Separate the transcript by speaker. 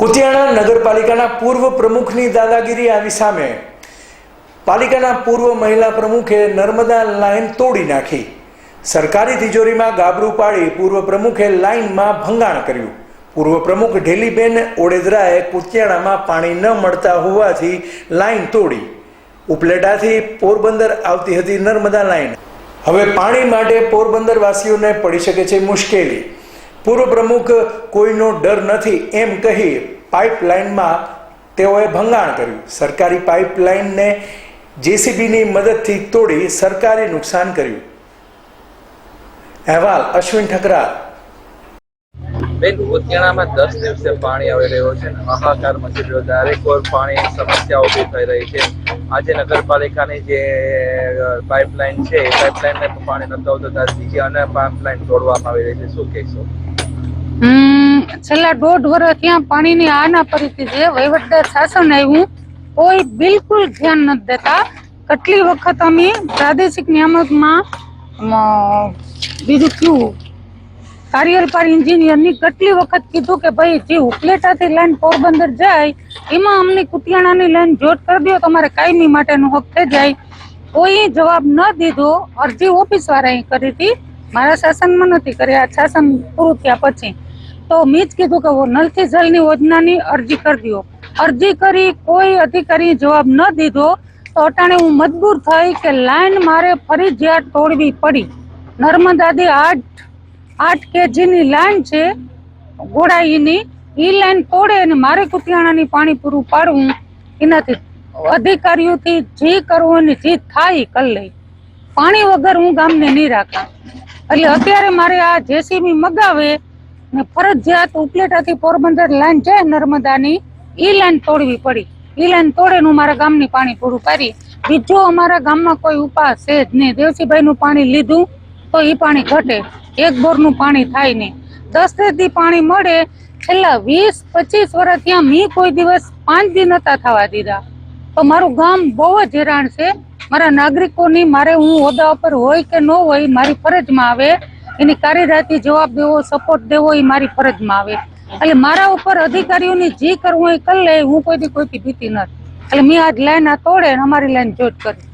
Speaker 1: કુતિયાણા નગરપાલિકાના પૂર્વ પ્રમુખની દાદાગીરી આવી સામે પાલિકાના પૂર્વ મહિલા પ્રમુખે નર્મદા લાઇન તોડી નાખી. સરકારી તિજોરીમાં ગાબડું પાડી પૂર્વ પ્રમુખે લાઇનમાં ભંગાણ કર્યું. પૂર્વ પ્રમુખ ઢેલીબેન ઓડેદરાએ કુતિયાણામાં પાણી ન મળતા હોવાથી લાઇન તોડી. ઉપલેટાથી પોરબંદર આવતી હતી નર્મદા લાઈન. હવે પાણી માટે પોરબંદરવાસીઓને પડી શકે છે મુશ્કેલી. પૂર્વ પ્રમુખ કોઈનો ડર નથી એમ કહી પાઇપલાઇનમાં તેઓએ ભંગાણ કર્યું. સરકારી પાઇપલાઇનને જેસીબીની મદદથી તોડી સરકારે નુકસાન કર્યું. અહેવાલ અશ્વિન ઠકરા
Speaker 2: બેન ઉત્યાણામાં દસ દિવસે પાણી આવી રહ્યો છે હાહાકાર મચી રહ્યો દરેક પાણીની સમસ્યા ઊભી થઈ રહી છે. આજે નગરપાલિકાની જે પાઇપલાઇન છે, એ પાઇપલાઇનને પાણી નથી આવતું. ત્યારે બીજી અને પાઇપલાઇન તોડવામાં આવી રહી છે. શું કહેશો?
Speaker 3: છેલ્લા દોઢ વર્ષ ત્યાં પાણીની આના પરિસ્થિતિ છે. વહીવટદાર શાસન આવ્યું. કોઈ બિલકુલ ધ્યાન નથી દેતા. કેટલી વખત અમે પ્રાદેશિક નિયામકમાં બીજું કયું? કાર્યપારી એન્જિનિયરની કેટલી વખત કીધું કે ભાઈ, જે ઉપલેટાથી લાઈન પોરબંદર જાય, એમાં અમને કુતિયાણાની લાઈન જોટ કરી દો, તમારે કાયમી માટેનું હક થઈ જાય. કોઈ જવાબ ન દીધો. અરજી ઓફિસ વાળાએ કરી હતી. મારા શાસનમાં નથી કર્યા. શાસન પૂરું થયા પછી. તો મેં જ કીધું કે નલથી જલની યોજનાની અરજી કરી દો અરજી કરી કોઈ અધિકારી જવાબ ન દીધો તો અટાણે હું મજબૂર થઈ કે લાઈન મારે ફરજિયાત તોડવી પડી. નર્મદાથી આઠ આઠ કેજીની લાઈન છે ગોળાઈની એ લાઈન તોડે અને મારે કુતિયાણાની પાણી પૂરું પાડવું. એનાથી અધિકારીઓથી જે કરવું જે થાય કરી લઈ. પાણી વગર હું ગામને નહીં રાખા. એટલે અત્યારે મારે આ જેસીબી મગાવે ને ફરજિયાત ઉપલેટાથી પોરબંદર લાઈન છે નર્મદાની એ લાઈન તોડવી પડી. ઈ લાઈન તોડે હું મારા ગામની પાણી પૂરું પાડી. બીજો અમારા ગામમાં કોઈ ઉપાય છે જ નહીં. દેવસીભાઈનું પાણી લીધું તો એ પાણી ઘટે. એક બોરનું પાણી થાય નહીં. દસ દી પાણી મળે. છેલ્લા વીસ, પચીસ વર્ષ ત્યાં મેં કોઈ દિવસ પાંચ દિન નતા થવા દીધા. તો મારું ગામ બહુ જ હેરાન છે. મારા નાગરિકોની મારે હું હોદ્દા ઉપર હોય કે ન હોય મારી ફરજમાં આવે. એની કાર્યરાતી જવાબ દેવો સપોર્ટ દેવો, એ મારી ફરજમાં આવે. એટલે મારા ઉપર અધિકારીઓને જે કરવું એ કરી લે, હું કોઈથી કોઈથી ભીતી નથી એટલે મેં આજ લાઈન આ તોડે અને અમારી લાઈન જોટ કરી